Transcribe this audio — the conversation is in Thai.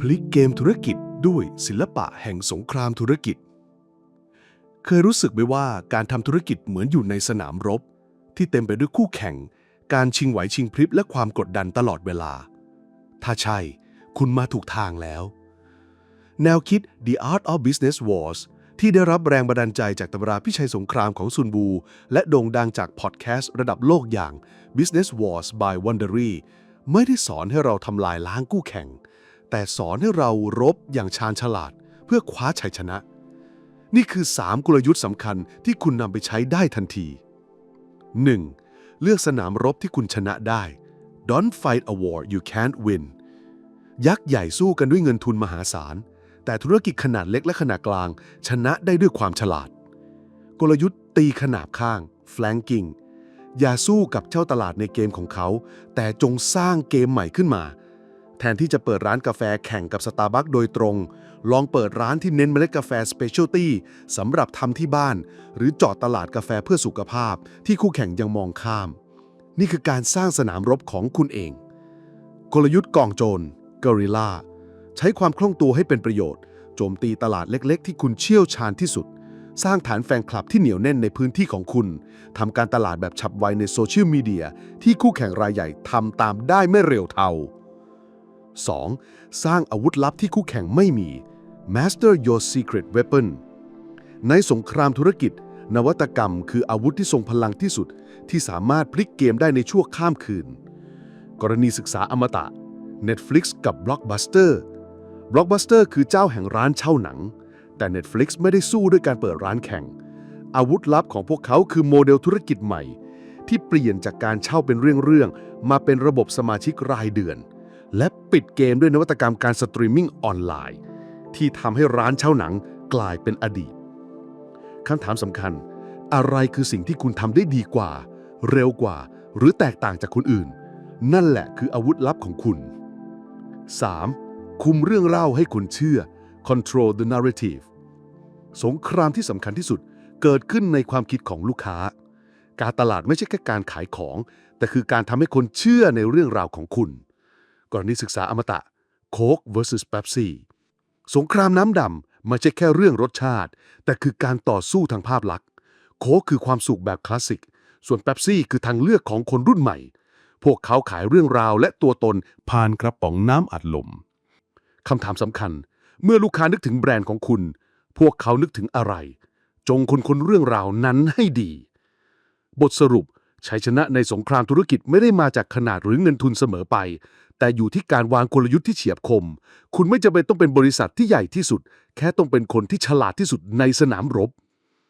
พลิกเกมธุรกิจด้วยศิลปะแห่งสงครามธุรกิจ เคยรู้สึกไหมว่าการทำธุรกิจเหมือนอยู่ในสนามรบ ที่เต็มไปด้วยคู่แข่ง การชิงไหวชิงพริบและความกดดันตลอดเวลา ถ้าใช่ คุณมาถูกทางแล้ว แนวคิด The Art of Business Wars ที่ได้รับแรงบันดาลใจจากตำราพิชัยสงครามของซุนบู และโด่งดังจากพอดแคสต์ระดับโลกอย่าง Business Wars by Wondery ไม่ได้สอนให้เราทำลายล้างคู่แข่ง แต่สอนให้เรารบอย่างชาญฉลาด เพื่อคว้าชัยชนะ นี่คือ 3 กลยุทธ์สำคัญที่คุณนำไปใช้ได้ทันที 1. เลือกสนามรบที่คุณชนะได้ Don't fight a war you can't win ยักษ์ใหญ่สู้กันด้วยเงินทุนมหาศาล แต่ธุรกิจขนาดเล็กและขนาดกลาง ชนะได้ด้วยความฉลาด กลยุทธ์ตีขนาบข้าง flanking อย่าสู้กับเจ้าตลาดในเกมของเขา แต่จงสร้างเกมใหม่ขึ้นมา แทนที่จะเปิดร้านกาแฟแข่งกับสตาร์บัคโดยตรง ลองเปิดร้านที่เน้นเมล็ดกาแฟสเปเชียลตี้สำหรับทำที่บ้าน หรือจาะตลาดกาแฟเพื่อสุขภาพ ที่คู่แข่งยังมองข้าม นี่คือการสร้างสนามรบของคุณเอง กลยุทธ์กองโจรกอริลลาใช้ความคล่องตัวให้เป็นประโยชน์ โจมตีตลาดเล็กๆ ที่คุณเชี่ยวชาญที่สุด สร้างฐานแฟนคลับที่เหนียวแน่นในพื้นที่ของคุณทำการตลาดแบบฉับไวในโซเชียลมีเดียที่คู่แข่งรายใหญ่ทำตามได้ไม่เร็วเท่า 2. สร้างอาวุธลับที่คู่แข่งไม่มี Master your secret weapon ในสงครามธุรกิจ นวัตกรรมคืออาวุธที่ทรงพลังที่สุด ที่สามารถพลิกเกมได้ในชั่วข้ามคืน กรณีศึกษาอมตะ Netflix กับ Blockbuster Blockbuster คือเจ้าแห่งร้านเช่าหนัง แต่ Netflix ไม่ได้สู้ด้วยการเปิดร้านแข่ง อาวุธลับของพวกเขาคือโมเดลธุรกิจใหม่ ที่เปลี่ยนจากการเช่าเป็นเรื่องๆมาเป็นระบบสมาชิกรายเดือน และปิดเกมด้วยนวัตกรรมการสตรีมมิ่งออนไลน์ ที่ทำให้ร้านเช่าหนังกลายเป็นอดีตคำถามสำคัญ อะไรคือสิ่งที่คุณทำได้ดีกว่า เร็วกว่า หรือแตกต่างจากคนอื่น นั่นแหละคืออาวุธลับของคุณ 3. คุมเรื่องเล่าให้คนเชื่อ control the narrative สงครามที่สำคัญที่สุดเกิดขึ้นในความคิดของลูกค้า การตลาดไม่ใช่แค่การขายของ แต่คือการทำให้คนเชื่อในเรื่องราวของคุณ กรณีศึกษาอมตะ Coke vs Pepsi สงครามน้ำดำไม่ใช่แค่เรื่องรสชาติ แต่คือการต่อสู้ทางภาพลักษณ์ โค้กคือความสุขแบบคลาสสิก ส่วนเ e ปซี่คือทางเลือกของคนรุ่นใหม่ พวกเขาขายเรื่องราวและตัวตนผ่านกระป๋องน้ำอัดลมคำถามสำคัญ เมื่อลูกค้านึกถึงแบรนด์ของคุณ พวกเขานึกถึงอะไร จงคนคนเรื่องราวนั้นให้ดี บทสรุป ชัยชนะในสงครามธุรกิจไม่ได้มาจากขนาดหรือเงินทุนเสมอไป แต่อยู่ที่การวางกลยุทธ์ที่เฉียบคม คุณไม่จำเป็นต้องเป็นบริษัทที่ใหญ่ที่สุด แค่ต้องเป็นคนที่ฉลาดที่สุดในสนามรบ